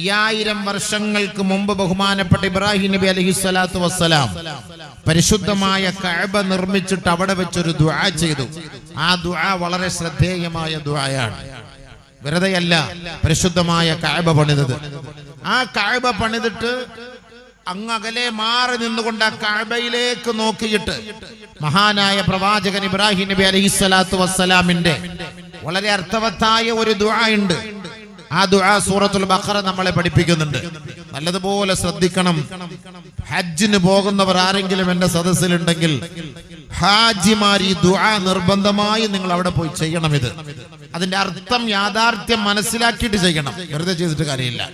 അയ്യായിരം വർഷങ്ങൾക്ക് മുമ്പ് ബഹുമാനപ്പെട്ട ഇബ്രാഹിം നബി അലഹി സ്വലാത്തു വസ്സലാം പരിശുദ്ധമായ കഴബ നിർമ്മിച്ചിട്ട് അവിടെ വെച്ചൊരു ദുആ ചെയ്തു. ആ ദുആ വളരെ ശ്രദ്ധേയമായ ദുആയാണ്. വെറുതെയല്ല പരിശുദ്ധമായ കഴബ പണിതത്. ആ കഴബ പണിതിട്ട് അങ്ങകലെ മാറി നിന്നുകൊണ്ട് ആ കഴബയിലേക്ക് നോക്കിയിട്ട് മഹാനായ പ്രവാചകൻ ഇബ്രാഹിം നബി അലഹി സ്വലാത്തു വസ്സലാമിന്റെ വളരെ അർത്ഥവത്തായ ഒരു ദുആ ഉണ്ട്. ആ ദുആ സൂറത്തുൽ ബഖറ നമ്മളെ പഠിപ്പിക്കുന്നുണ്ട്. നല്ലതുപോലെ ശ്രദ്ധിക്കണം. ഹജ്ജിന് പോകുന്നവർ ആരെങ്കിലും എന്റെ സദസ്സിലുണ്ടെങ്കിൽ ഹാജിമാർ ഈ ദുആ നിർബന്ധമായി നിങ്ങൾ അവിടെ പോയി ചെയ്യണം ഇത്. അതിന്റെ അർത്ഥം യാഥാർത്ഥ്യം മനസ്സിലാക്കിയിട്ട് ചെയ്യണം. വെറുതെ ചെയ്തിട്ട് കാര്യമില്ല.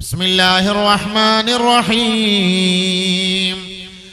ബിസ്മില്ലാഹിർ റഹ്മാനിർ റഹീം.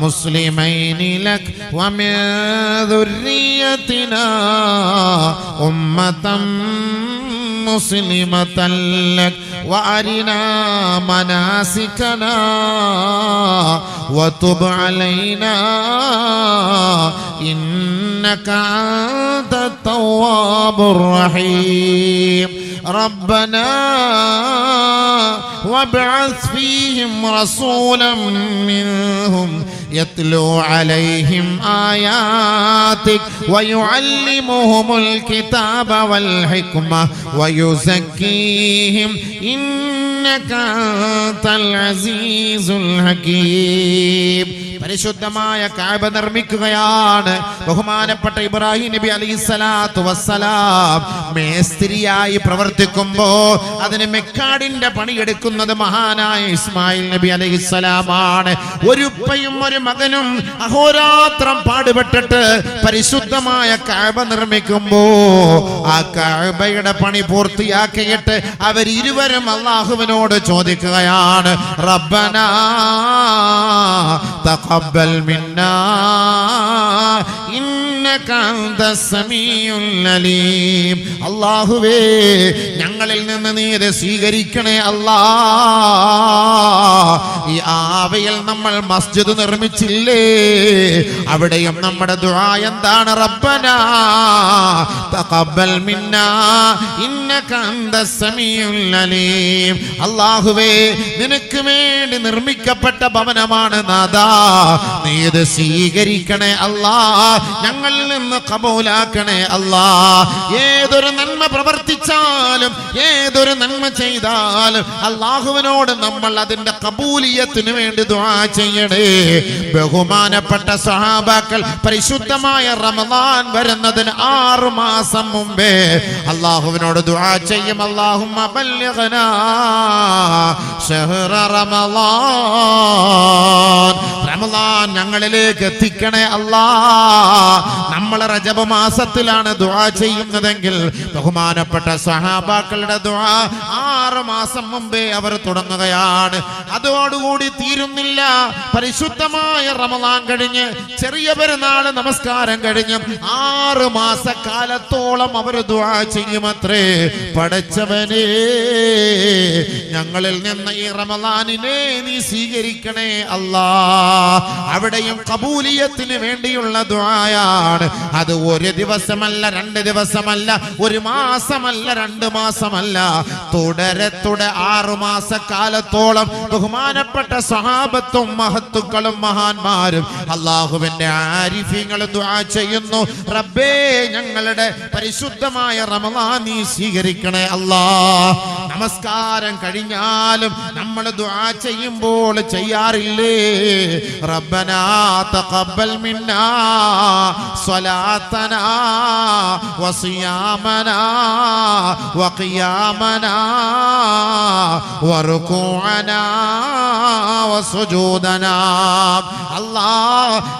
مسلمين لك ومن ذريتنا أمة مسلمة لك وأرنا مناسكنا وتب علينا إنك أنت التواب الرحيم. ربنا وابعث فيهم رسولا منهم يتلو عليهم آياتك ويعلمهم الكتاب والحكمة ويزكيهم إنك أنت العزيز الحكيم. പരിശുദ്ധമായ കാബ നിർമ്മിക്കുകയാണ്. ബഹുമാനപ്പെട്ട ഇബ്രാഹിം നബി അലൈഹി സ്വലാത്തു വസ്സലാം. മേസ്ത്രിയായി പ്രവർത്തിക്കുമ്പോ അതിന് മെക്കാടിന്റെ പണിയെടുക്കുന്നത് മഹാനായ ഇസ്മായിൽ നബി അലൈഹി സ്വലാമാണ്. ഒരുപ്പയും ഒരു മകനും അഹോരാത്രം പാടുപെട്ടിട്ട് പരിശുദ്ധമായ കാബ നിർമ്മിക്കുമ്പോ ആ കാബയുടെ പണി പൂർത്തിയാക്കിയിട്ട് അവരിരുവരും അള്ളാഹുവിനോട് ചോദിക്കുകയാണ് റബ്ബനാ തഖബ്ബൽ മിന്നാ ഇന്നക അല്ലാഹുവേ ഞങ്ങളിൽ നിന്ന് നീ ഇത് സ്വീകരിക്കണേ അല്ലാ. ഈ ആവയിൽ നമ്മൾ മസ്ജിദ് നിർമ്മിച്ചില്ലേ? അവിടെയും നമ്മുടെ ദുആ എന്താണ് റബ്ബനാ? തഖബ്ബൽ ഇന്നക അലീം. അല്ലാഹുവേ നിനക്ക് വേണ്ടി നിർമ്മിക്കപ്പെട്ട ഭവനമാണ് നാദാ. നീ ഇത് സ്വീകരിക്കണേ അല്ലാ. നിന്ന് കബൂലാക്കണേ അല്ലാ. ഏതൊരു നന്മ പ്രവർത്തിച്ചാലും ഏതൊരു നന്മ ചെയ്താലും അള്ളാഹുവിനോട് നമ്മൾ അതിന്റെ കബൂലിയത്തിന് വേണ്ടി ദുആ ചെയ്യണേ. ബഹുമാനപ്പെട്ട സഹാബാക്കൾ പരിശുദ്ധമായ റമദാൻ വരുന്നതിന് ആറു മാസം മുമ്പേ അള്ളാഹുവിനോട് ദുആ ചെയ്യും. അള്ളാഹുമ്മ റമളാൻ ഞങ്ങളിലേക്ക് എത്തിക്കണേ അല്ലാ. നമ്മൾ റജബ മാസത്തിലാണ് ദുആ ചെയ്യുന്നതെങ്കിൽ ബഹുമാനപ്പെട്ട സഹാബാക്കളുടെ ദുആ ആറ് മാസം മുമ്പേ അവർ തുടങ്ങുകയാണ്. അതോടുകൂടി തീരുന്നില്ല. പരിശുദ്ധമായ റമദാൻ കഴിഞ്ഞ് ചെറിയ പെരുന്നാൾ നമസ്കാരം കഴിഞ്ഞ് ആറ് മാസക്കാലത്തോളം അവർ ദുആ ചെയ്യുമത്രേ. പടച്ചവനേ ഞങ്ങളിൽ നിന്ന് ഈ റമദാനിനെ നീ സ്വീകരിക്കണേ അല്ലാ. അവിടെയും കബൂലിയത്തിന് വേണ്ടിയുള്ള ദുആയാണ്. അത് ഒരു ദിവസമല്ല രണ്ട് ദിവസമല്ല ഒരു മാസമല്ല രണ്ട് മാസമല്ല. തുടരെ തുടരെ ആറു മാസക്കാലത്തോളം ബഹുമാനപ്പെട്ട സഹാബത്തും മഹത്തുക്കളും മഹാന്മാരും അള്ളാഹുവിന്റെ ആരിഫ്യങ്ങൾ ചെയ്യുന്നു. റബ്ബേ ഞങ്ങളുടെ പരിശുദ്ധമായ റമദാൻ നീ സ്വീകരിക്കണേ അല്ലാ. നമസ്കാരം കഴിഞ്ഞാലും നമ്മൾ ദുആ ചെയ്യുമ്പോൾ ചെയ്യാറില്ലേ? റബ്ബനാ തഖബ്ബൽ മിന്നാ സ്വലാത്തനാ വസിയാമനാ വഖിയാമനാ വസുജൂദനാ. അല്ലാ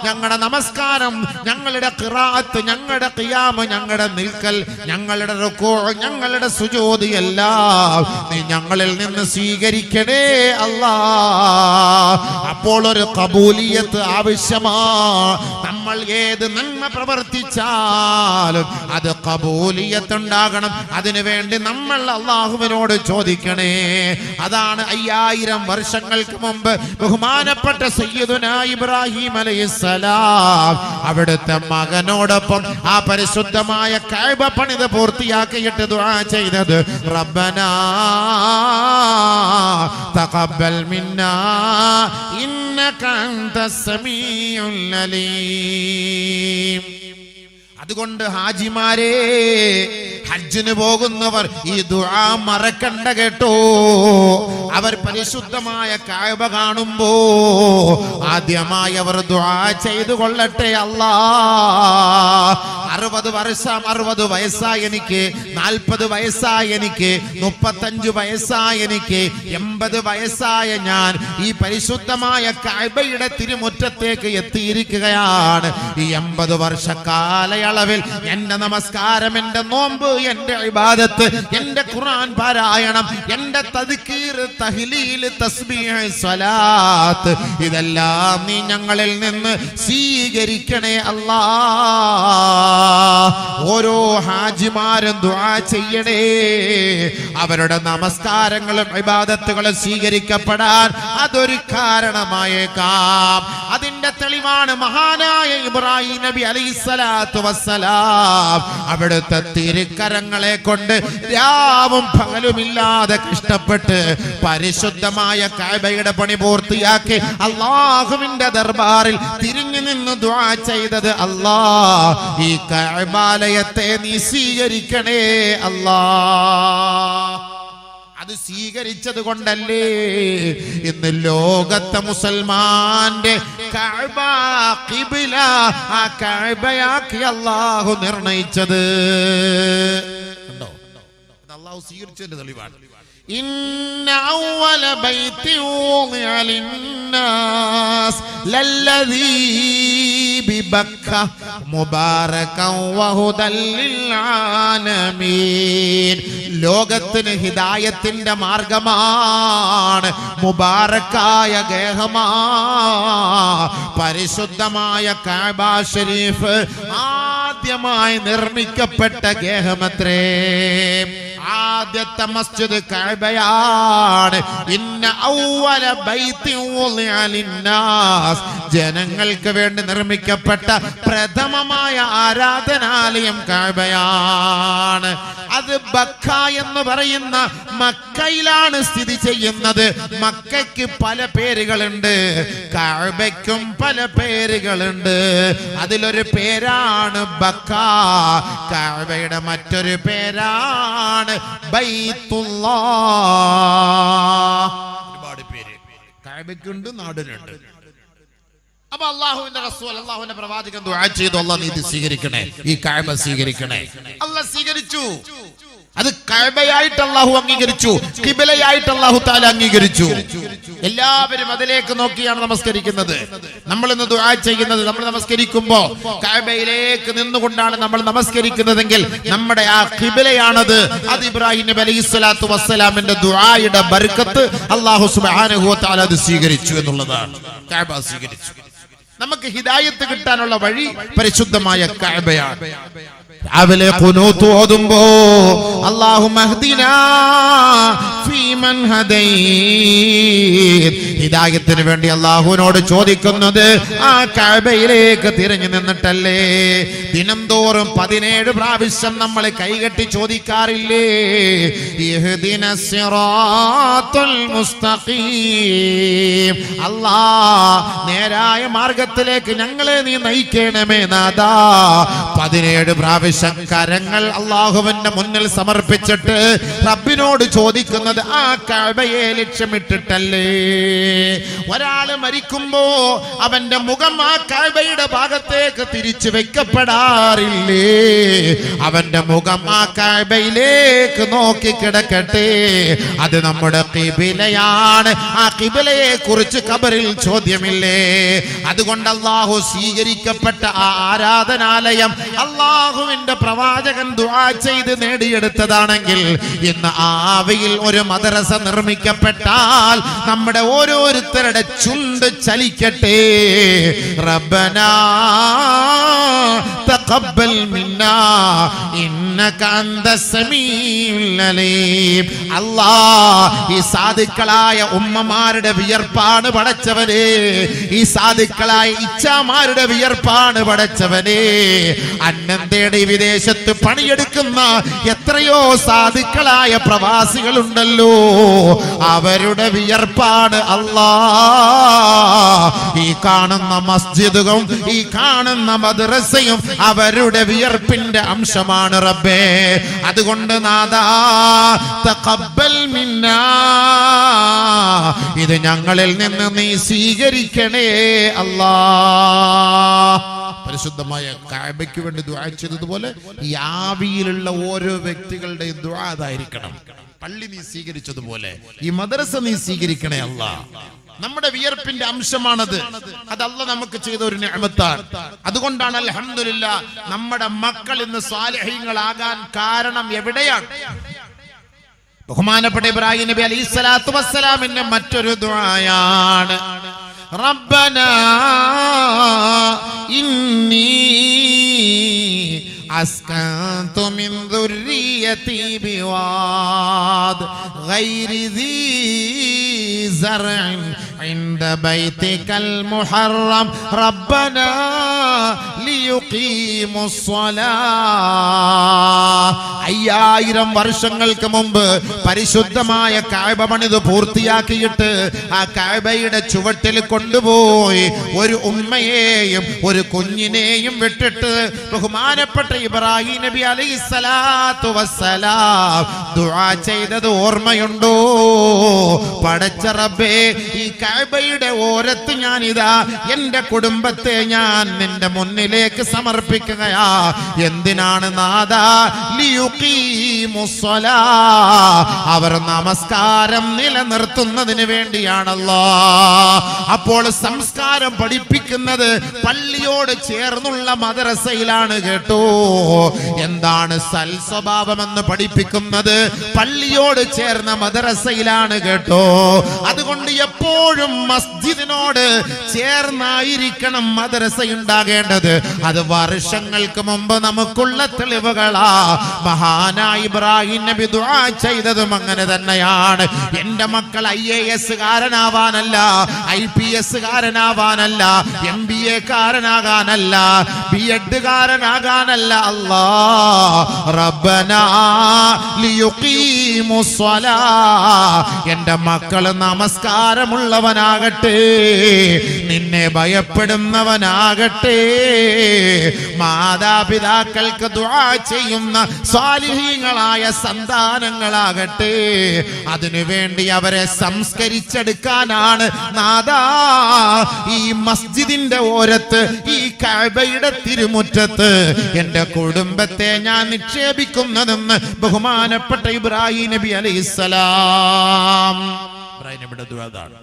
ഞങ്ങളുടെ നമസ്കാരം ഞങ്ങളുടെ കിറാത്ത് ഞങ്ങളുടെ കിയാമ് ഞങ്ങളുടെ നിൽക്കൽ ഞങ്ങളുടെ റുക്കോ ഞങ്ങളുടെ സുജോതി എല്ലാം നീ ഞങ്ങളിൽ നിന്ന് സ്വീകരിക്കണേ അല്ലാ. അപ്പോൾ ഒരു കബൂലിയത്ത് ആവശ്യമാ. നമ്മൾ ഏത് നന്മ പ്രവർത്തിച്ചാലും അത് കബൂലിയത്ത് ഉണ്ടാകണം അതിനു വേണ്ടി നമ്മൾ അള്ളാഹുവിനോട് ചോദിക്കണേ. അതാണ് അയ്യായിരം വർഷങ്ങൾക്ക് മുമ്പ് ബഹുമാനപ്പെട്ട സയ്യിദുന ഇബ്രാഹിം അലൈഹിസ്സലാം. അവിടുത്തെ മകനോടൊപ്പം ആ പരിശുദ്ധമായ കഅബ പണിത് പൂർത്തിയാക്കിയിട്ട് ദുആ ചെയ്തത് റബ്ബനാ തഖബ്ബൽ മിന്നാ ഇന്നക അൻതസ് സമീഉൽ അലീം. അതുകൊണ്ട് ഹാജിമാരെ ഹജ്ജിന് പോകുന്നവർ ഈ ദുആ മറക്കണ്ട കേട്ടോ. അവർ പരിശുദ്ധമായ കായബ കാണുമ്പോ ആദ്യമായി അവർ ദുആ ചെയ്തു കൊള്ളട്ടെ അല്ലാ. അറുപത് വർഷം അറുപത് വയസ്സായി എനിക്ക് നാൽപ്പത് വയസ്സായി എനിക്ക് മുപ്പത്തഞ്ച് വയസ്സായി എനിക്ക് എൺപത് വയസ്സായ ഞാൻ ഈ പരിശുദ്ധമായ കായബയുടെ തിരുമുറ്റത്തേക്ക് എത്തിയിരിക്കുകയാണ്. ഈ എൺപത് വർഷ കാലയളവിൽ എന്റെ നമസ്കാരം എന്റെ നോമ്പ് എന്റെ ഇബാദത്ത് എന്റെ ഖുർആൻ പാരായണം എന്റെ തദ്കീർ തഹ്ലീൽ തസ്ബീഹ് സ്വലാത്ത് ഇതെല്ലാം നീ ഞങ്ങളിൽ നിന്ന് സ്വീകരിക്കണേ അല്ലാ. ഓരോ ഹാജിമാരും ദുആ ചെയ്യണേ. അവരുടെ നമസ്കാരങ്ങളും വിവാദത്തുകളും സ്വീകരിക്കപ്പെടാൻ അതൊരു കാരണമായേക്കാം. അതിന്റെ തെളിവാണ് മഹാനായ ഇബ്രാഹിം നബി അലൈസലാത്തു വസ്സലാം. അവിടുത്തെ തിരുക്കരങ്ങളെ കൊണ്ട് രാവും പകലുമില്ലാതെ കഷ്ടപ്പെട്ട് പരിശുദ്ധമായ കാബയുടെ പണി പൂർത്തിയാക്കി അള്ളാഹുവിന്റെ ദർബാറിൽ തിരിഞ്ഞു നിന്ന് ദുആ ചെയ്തത് അല്ലാ ഈ കഅബാലയത്തെ നീ സ്വീകരിക്കണേ അല്ലാ. അത് സ്വീകരിച്ചത് കൊണ്ടല്ലേ ഇന്ന് ലോകത്തെ മുസൽമാന്റെ ആ അള്ളാഹു നിർണയിച്ചത്. അള്ളാഹു സ്വീകരിച്ചതിന്റെ തെളിവാണ്. إن أول بيت وضع للناس للذي ببكة مباركا وهدى للعالمين ലോകത്തിന് ഹിദായത്തിന്റെ മാർഗമാണ് മുബാറക്കായ ഗേഹമാ പരിശുദ്ധമായ കാബ ഷരീഫ് ആദ്യമായി നിർമ്മിക്കപ്പെട്ട ഗേഹമത്രേ ആദ്യത്തെ മസ്ജിദ് കഅബയാണ്. ഇന്ന ഔവല ബൈത്തി വുളിഅ ലിന്നാസ് ജനങ്ങൾക്ക് വേണ്ടി നിർമ്മിക്കപ്പെട്ട പ്രഥമമായ ആരാധനാലയം കഅബയാണ് അത് ബക്ക എന്ന് പറയുന്ന മക്കയിലാണ് സ്ഥിതി ചെയ്യുന്നത്. മക്കയ്ക്ക് പല പേരുകളുണ്ട്. കഅബയ്ക്കും പല പേരുകളുണ്ട്. അതിലൊരു പേരാണ് ബക്ക. കഅബയുടെ മറ്റൊരു പേരാണ് ഒരുപാട് പേര്. കഅബയ്ക്കുണ്ട് നാടിനുണ്ട്. അപ്പൊ അള്ളാഹുവിന്റെ റസൂൽ അള്ളാഹുവിന്റെ പ്രവാചകൻ ദുആ ചെയ്തു. അള്ളാഹ് നീ ഇത് സ്വീകരിക്കണേ. ഈ കഅബ സ്വീകരിക്കണേ. അള്ളാഹ് സ്വീകരിച്ചു. അത് കഅബയായിട്ട് അള്ളാഹു അംഗീകരിച്ചു. കിബിലയായിട്ട് അള്ളാഹു താല അംഗീകരിച്ചു. എല്ലാവരും അതിലേക്ക് നോക്കിയാണ് നമസ്കരിക്കുന്നത്. നമ്മൾ ഇന്ന് ദുആ ചെയ്യുന്നത് നമ്മൾ നമസ്കരിക്കുമ്പോ കഅബയിലേക്ക് നിന്നുകൊണ്ടാണ് നമ്മൾ നമസ്കരിക്കുന്നതെങ്കിൽ നമ്മുടെ ആ കിബിലയാണത്. അത് ഇബ്രാഹിം നബി അലൈഹി സ്വലാത്തു വസ്സലാമിന്റെ ദുആയുടെ ബർക്കത്ത് അള്ളാഹു സുബ്ഹാനഹു വ അത് സ്വീകരിച്ചു എന്നുള്ളതാണ്. കഅബ സ്വീകരിച്ചു. നമുക്ക് ഹിദായത്ത് കിട്ടാനുള്ള വഴി പരിശുദ്ധമായ കഅബയാണ് രാവിലെ കുനൂത്ത് ഓതുമ്പോ അള്ളാഹു ഹിദായത്തിന് വേണ്ടി അള്ളാഹുവിനോട് ചോദിക്കുന്നത് ആ കഅബയിലേക്ക് തിരഞ്ഞു നിന്നിട്ടല്ലേ? ദിനം തോറും പതിനേഴ് പ്രാവശ്യം നമ്മൾ കൈകെട്ടി ചോദിക്കാറില്ലേ? അല്ലാ നേരായ മാർഗത്തിലേക്ക് ഞങ്ങളെ നീ നയിക്കണമേ നാദാ പതിനേഴ് പ്രാവശ്യം കരങ്ങൾ അള്ളാഹുവിന്റെ മുന്നിൽ സമർപ്പിച്ചിട്ട് റബ്ബിനോട് ചോദിക്കുന്നത് ആ കഴയെ ലക്ഷ്യമിട്ടിട്ടല്ലേ? ഒരാൾ മരിക്കുമ്പോ അവന്റെ മുഖം ആ കഴയുടെ ഭാഗത്തേക്ക് തിരിച്ചു വെക്കപ്പെടാറില്ലേ? അവന്റെ മുഖം ആ കഴയിലേക്ക് നോക്കി കിടക്കട്ടെ. അത് നമ്മുടെ കിബിലയാണ്. ആ കിബിലയെ കുറിച്ച് കബറിൽ ചോദ്യമില്ലേ? അതുകൊണ്ട് അള്ളാഹു സ്വീകരിക്കപ്പെട്ട ആ ആരാധനാലയം അള്ളാഹുവിന്റെ പ്രവാചകൻ ദുആ ചെയ്ത് നേടിയെടുത്തതാണെങ്കിൽ ഇന്ന് ആവിയിൽ ഒരു മദ്രസ നിർമ്മിക്കപ്പെട്ടാൽ നമ്മുടെ ഓരോരുത്തരുടെ ചുണ്ട് ചലിക്കട്ടെ. റബ്ബനാ ഇന്നക അന്ത സമീഉൽ അലീം അല്ലാ ഈ സാധുക്കളായ ഉമ്മമാരുടെ വിയർപ്പാണ് പടച്ചവനെ. ഈ സാധുക്കളായ ഇച്ഛാമാരുടെ വിയർപ്പാണ് പടച്ചവനെ. അന്നം തേടി വിദേശത്ത് പണിയെടുക്കുന്ന എത്രയോ സാധുക്കളായ പ്രവാസികളുണ്ടല്ലോ. അവരുടെ വിയർപ്പാണ് അല്ലാ കാണുന്ന മസ്ജിദുകളും ഈ കാണുന്ന മദ്രസയും അവരുടെ വിയർപ്പിന്റെ അംശമാണ് റബ്ബേ. അതുകൊണ്ട് നാദാ തഖബ്ബൽ മിന്നാ. ഇത് ഞങ്ങളിൽ നിന്ന് നീ സ്വീകരിക്കണേ അല്ലാ. പരിശുദ്ധമായ കാബയ്ക്ക് വേണ്ടി ദുആ ചെയ്തതുപോലെ ഈ ആവിയിലുള്ള ഓരോ വ്യക്തികളുടെയും ദുആ അതായിരിക്കണം. പള്ളി നീ സ്വീകരിച്ചതുപോലെ ഈ മദ്രസ നീ സ്വീകരിക്കണേ അല്ല. നമ്മുടെ വിയർപ്പിന്റെ അംശമാണത് അതല്ല നമുക്ക് ചെയ്ത ഒരു നിഅമത്താണ് അതുകൊണ്ടാണ് അൽഹംദുലില്ലാ നമ്മുടെ മക്കൾ ഇന്ന് സാലിഹ്യങ്ങളാകാൻ കാരണം എവിടെയാണ് ബഹുമാനപ്പെട്ട ഇബ്രാഹിം നബി അലൈഹി സ്വലാത്തു വസ്സലാമിന്റെ മറ്റൊരു ദുആയാണ് റബ്ബന ഇന്നി أسكنت من ذريتي بواد غير ذي زرع عند بيتك المحرم ربنا ليقيموا الصلاة അയ്യായിരം വർഷങ്ങൾക്ക് മുമ്പ് പരിശുദ്ധമായ കായബ പണിത് പൂർത്തിയാക്കിയിട്ട് ആ കായബയുടെ ചുവട്ടിൽ കൊണ്ടുപോയി ഒരു ഉമ്മയെയും ഒരു കുഞ്ഞിനെയും വിട്ടിട്ട് ബഹുമാനപ്പെട്ട ഇബ്രാഹിം നബി അലൈഹി സ്വലാത്തു വസ്സലാം ദുആ ചെയ്തത് ഓർമ്മയുണ്ടോ പടച്ച റബ്ബേ ഈ കഅബയുടെ ഓരത്ത് ഞാൻ ഇതാ എന്റെ കുടുംബത്തെ ഞാൻ നിന്റെ മുന്നിലേക്ക് സമർപ്പിക്കുകയാ. എന്തിനാണ് നാദാ അവർ നമസ്കാരം നിലനിർത്തുന്നതിന് വേണ്ടിയാണല്ലോ. അപ്പോൾ സംസ്കാരം പഠിപ്പിക്കുന്നത് പള്ളിയോട് ചേർന്നുള്ള മദ്രസയിലാണ് കേട്ടോ. എന്താണ് സൽ സ്വഭാവമെന്ന് പഠിപ്പിക്കുന്നത്? പള്ളിയോട് ചേർന്ന മദ്രസയിലാണ് കേട്ടോ. അതുകൊണ്ട് എപ്പോഴും മസ്ജിദിനോട് ചേർന്നായിരിക്കണം മദ്രസ ഉണ്ടാകേണ്ടത് അത് വർഷങ്ങൾക്ക് മുമ്പ് നമുക്കുള്ള തെളിവുകളാ. മഹാനായ ഇബ്രാഹിം നബി ദുആ ചെയ്തതും അങ്ങനെ തന്നെയാണ്. എന്റെ മക്കൾ ഐ എ എസ് കാരനാവാനല്ല ഐ പി എസ് കാരനാവാനല്ല എം ബി എ കാരനാകാനല്ല ബി എഡ് കാരനാകാനല്ല അല്ലാ റബ്ബനാ ലിയുഖീമുസ്സലാ എന്റെ മക്കൾ നമസ്കാരമുള്ളവനാകട്ടെ നിന്നെ ഭയപ്പെടുന്നവനാകട്ടെ. മാതാപിതാക്കൾക്ക് ദുആ ചെയ്യുന്ന സ്വാലിഹീങ്ങളായ സന്താനങ്ങളാകട്ടെ. അതിനുവേണ്ടി അവരെ സംസ്കരിച്ചെടുക്കാനാണ് നാദാ. ഈ മസ്ജിദിന്റെ ഓരത്ത് ഈ കഅബയുടെ തിരുമുറ്റത്ത് എന്റെ കുടുംബത്തെ ഞാൻ നിക്ഷേപിക്കുന്നതെന്ന് ബഹുമാനപ്പെട്ട ഇബ്രാഹിം നബി അലൈഹിസ്സലാം ഇബ്രാഹിം നബിയുടെ ദുആ അതാണ്.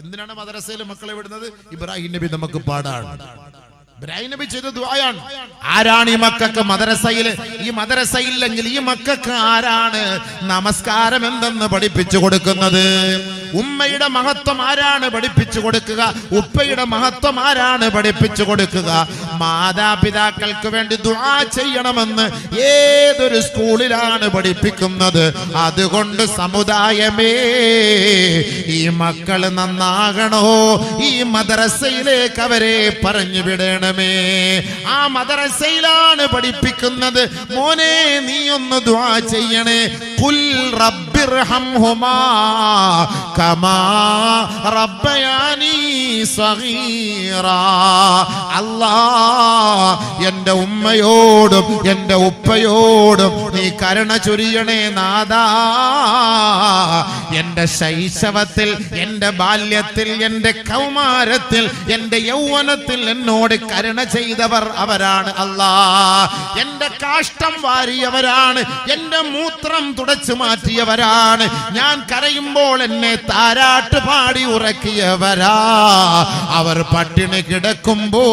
എന്തിനാണ് മദ്രസയിലെ മക്കളെ വിടുന്നത്? ഇബ്രാഹിം നബി നമുക്ക് പാടാണ്. ചെയ്ത ആരാണ് ഈ മക്കൾക്ക് മദ്രസയിൽ ഈ മദ്രസയില്ലെങ്കിൽ ഈ മക്കൾക്ക് ആരാണ് നമസ്കാരം എന്തെന്ന് പഠിപ്പിച്ചു കൊടുക്കുന്നത്? ഉമ്മയുടെ മഹത്വം ആരാണ് പഠിപ്പിച്ചു കൊടുക്കുക? ഉപ്പയുടെ മഹത്വം ആരാണ് പഠിപ്പിച്ചു കൊടുക്കുക? മാതാപിതാക്കൾക്ക് വേണ്ടി ദുആ ചെയ്യണമെന്ന് ഏതൊരു സ്കൂളിലാണ് പഠിപ്പിക്കുന്നത്? അതുകൊണ്ട് സമുദായമേ ഈ മക്കൾ നന്നാകണോ? ഈ മദ്രസയിലേക്ക് അവരെ പറഞ്ഞു വിടണമേ ആ മദ്രസയിലാണ് പഠിപ്പിക്കുന്നത്. മോനെ നീ ഒന്ന് ദ്വാ ചെയ്യണേ. കുൽ റബ്ബിർഹംഹുമാ കമാ റബ്ബയാനി സഗീറ. അല്ലാ എന്റെ ഉമ്മയോടും എന്റെ ഉപ്പയോടും നീ കരുണ ചൊരിയണേ നാദാ എന്റെ ശൈശവത്തിൽ എന്റെ ബാല്യത്തിൽ എന്റെ കൗമാരത്തിൽ എന്റെ യൗവനത്തിൽ എന്നോട് കരുണ ചെയ്തവർ അവരാണ് അല്ലാ എന്റെ കാഷ്ടം വാരിയവരാണ് എന്റെ മൂത്രം തുടച്ചു മാറ്റിയവരാണ്. ഞാൻ കരയുമ്പോൾ എന്നെ താരാട്ട് പാടി ഉറക്കിയവരാ. അവർ പട്ടിണി കിടക്കുമ്പോ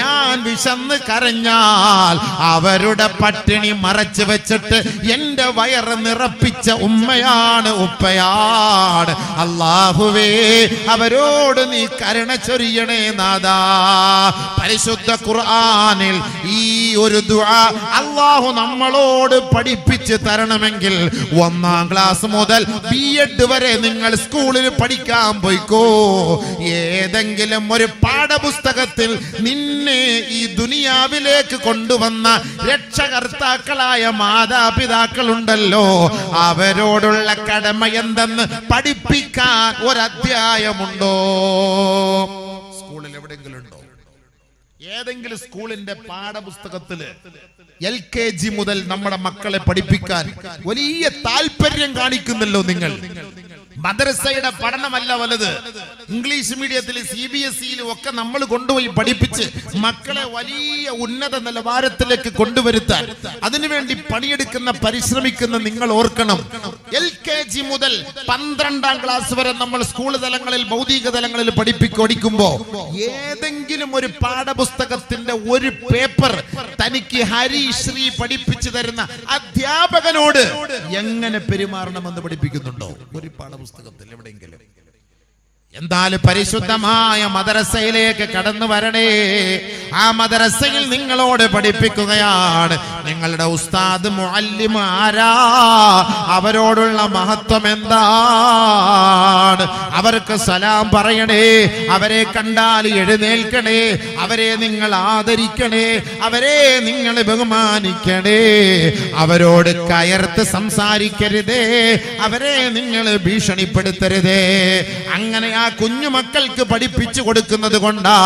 ഞാൻ വിശന്ന് കരഞ്ഞാൽ അവരുടെ പട്ടിണി മറച്ചു വെച്ചിട്ട് എന്റെ വയറ് നിറപ്പിച്ച ഉമ്മയാണ് ഉപ്പയാണ് അള്ളാഹുവേ അവരോട് നീ കരുണ ചൊരിയണേ നാദാ പരിശുദ്ധ ഖുർആാനിൽ ഈ ഒരു ദുആ അള്ളാഹു നമ്മളോട് പഠിപ്പിച്ച് തരണമെങ്കിൽ ഒന്നാം ക്ലാസ് മുതൽ ബി എഡ് വരെ നിങ്ങൾ സ്കൂളിൽ പഠിക്കാൻ പോയിക്കോ. ഏതെങ്കിലും ഒരു പാഠപുസ്തകത്തിൽ നിന്നെ ഈ ദുനിയാവിലേക്ക് കൊണ്ടുവന്ന രക്ഷകർത്താക്കളായ മാതാപിതാക്കളുണ്ടല്ലോ. അവരോടുള്ള കടമ എന്തെന്ന് പഠിപ്പിക്കാൻ ഒരധ്യായമുണ്ടോ? സ്കൂളിൽ എവിടെയെങ്കിലും ഉണ്ടോ ഏതെങ്കിലും സ്കൂളിന്റെ പാഠപുസ്തകത്തിൽ എൽ കെ ജി മുതൽ നമ്മുടെ മക്കളെ പഠിപ്പിക്കാൻ വലിയ താല്പര്യം കാണിക്കുന്നല്ലോ നിങ്ങൾ. മദ്രസയുടെ പഠനമല്ല വലുത്. ഇംഗ്ലീഷ് മീഡിയത്തിൽ സി ബി എസ് ഇയിലും ഒക്കെ നമ്മൾ കൊണ്ടുപോയി പഠിപ്പിച്ച് മക്കളെ വലിയ ഉന്നത നിലവാരത്തിലേക്ക് കൊണ്ടുവരുത്താൻ അതിനുവേണ്ടി പണിയെടുക്കുന്ന പരിശ്രമിക്കുന്ന നിങ്ങൾ ഓർക്കണം. എൽ കെ ജി മുതൽ പന്ത്രണ്ടാം ക്ലാസ് വരെ നമ്മൾ സ്കൂൾ തലങ്ങളിൽ ഭൗതിക തലങ്ങളിൽ പഠിപ്പിക്കൊടിക്കുമ്പോ ഏതെങ്കിലും ഒരു പാഠപുസ്തകത്തിന്റെ ഒരു പേപ്പർ തനിക്ക് ഹരിശ്രീ പഠിപ്പിച്ചു തരുന്ന അധ്യാപകനോട് എങ്ങനെ പെരുമാറണമെന്ന് പഠിപ്പിക്കുന്നുണ്ടോ? ഒരു പാഠപുസ്തകത്തിൽ എവിടെയെങ്കിലും. എന്തായാലും പരിശുദ്ധമായ മദ്രസയിലേക്ക് കടന്നു വരണേ? ആ മദ്രസയിൽ നിങ്ങളോട് പഠിപ്പിക്കുകയാണ്. നിങ്ങളുടെ ഉസ്താദ് മുഅല്ലിം ആരാ? അവരോടുള്ള മഹത്വം എന്താണ്? അവർക്ക് സലാം പറയണേ അവരെ കണ്ടാൽ എഴുന്നേൽക്കണേ അവരെ നിങ്ങൾ ആദരിക്കണേ അവരെ നിങ്ങൾ ബഹുമാനിക്കണേ. അവരോട് കയർത്ത് സംസാരിക്കരുതേ അവരെ നിങ്ങൾ ഭീഷണിപ്പെടുത്തരുതേ. അങ്ങനെ ആ കുഞ്ഞു മക്കൾക്ക് പഠിപ്പിച്ചു കൊടുക്കുന്നത് കൊണ്ടാ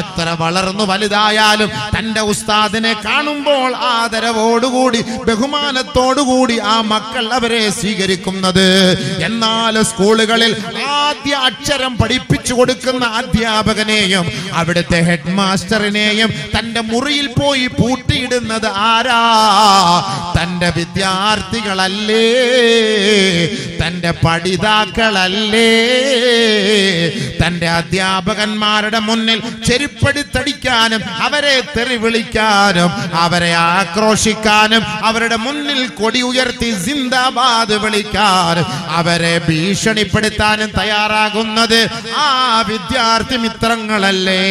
എത്ര വളർന്നു വലുതായാലും തന്റെ ഉസ്താദിനെ കാണുമ്പോൾ ആദരവോടുകൂടി ബഹുമാനത്തോടുകൂടി ആ മക്കൾ അവരെ സ്വീകരിക്കുന്നത്. എന്നാൽ സ്കൂളുകളിൽ ആദ്യ അക്ഷരം പഠിപ്പിച്ചു കൊടുക്കുന്ന അധ്യാപകനെയും അവിടുത്തെ ഹെഡ് മാസ്റ്ററിനെയും തന്റെ മുറിയിൽ പോയി പൂട്ടിയിടുന്നത് ആരാ? തന്റെ വിദ്യാർത്ഥികളല്ലേ തന്റെ പഠിതാക്കളല്ലേ തന്റെ അധ്യാപകന്മാരുടെ മുന്നിൽ ചെരുപ്പടിത്തടിക്കാനും അവരെ തെറിവിളിക്കാനും അവരെ ആക്രോശിക്കാനും അവരുടെ മുന്നിൽ കൊടി ഉയർത്തി സിന്ദാബാദ് വിളിക്കാനും അവരെ ഭീഷണിപ്പെടുത്താനും തയ്യാറാകുന്നത് ആ വിദ്യാർത്ഥി മിത്രങ്ങളല്ലേ.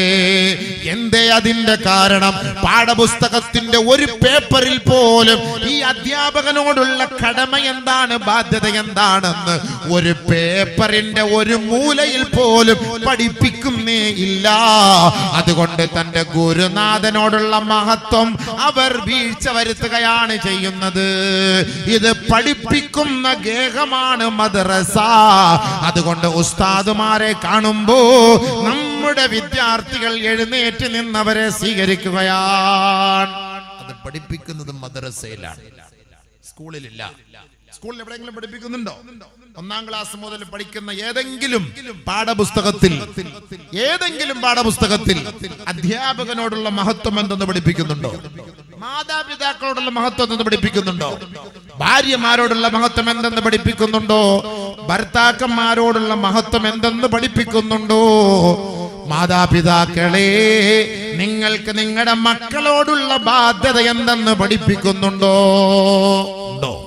എന്തേ അതിന്റെ കാരണം? പാഠപുസ്തകത്തിന്റെ ഒരു പേപ്പറിൽ പോലും ഈ അധ്യാപകനോടുള്ള കടമ എന്താണ് ബാധ്യത എന്താണെന്ന് ഒരു പേപ്പറിന്റെ ഒരു മൂലയിൽ പോലും പഠിപ്പിക്കുന്നേ ഇല്ല. അതുകൊണ്ട് തന്റെ ഗുരുനാഥനോടുള്ള മഹത്വം അവർ വീഴ്ച വരുത്തുകയാണ് ചെയ്യുന്നത്. ഇത് പഠിപ്പിക്കുന്ന ഗേഹമാണ് മദ്രസ. അതുകൊണ്ട് ഉസ്താദുമാരെ കാണുമ്പോ നമ്മുടെ വിദ്യാർത്ഥികൾ എഴുന്നേറ്റ് നിന്നവരെ സ്വീകരിക്കുകയാണ്. പഠിപ്പിക്കുന്നത് മദ്രസയിലാണ്. സ്കൂളിലില്ല. സ്കൂളിൽ എവിടെയെങ്കിലും പഠിപ്പിക്കുന്നുണ്ടോ? ഒന്നാം ക്ലാസ് മുതൽ പഠിക്കുന്ന ഏതെങ്കിലും പാഠപുസ്തകത്തിൽ ഏതെങ്കിലും പാഠപുസ്തകത്തിൽ അധ്യാപകനോടുള്ള മഹത്വം എന്തെന്ന് പഠിപ്പിക്കുന്നുണ്ടോ? മാതാപിതാക്കളോടുള്ള മഹത്വം എന്തെന്ന് പഠിപ്പിക്കുന്നുണ്ടോ? ഭാര്യമാരോടുള്ള മഹത്വം എന്തെന്ന് പഠിപ്പിക്കുന്നുണ്ടോ? ഭർത്താക്കന്മാരോടുള്ള മഹത്വം എന്തെന്ന് പഠിപ്പിക്കുന്നുണ്ടോ? മാതാപിതാക്കളെ നിങ്ങൾക്ക് നിങ്ങളുടെ മക്കളോടുള്ള ബാധ്യത എന്തെന്ന് പഠിപ്പിക്കുന്നുണ്ടോ? ഉണ്ടോ?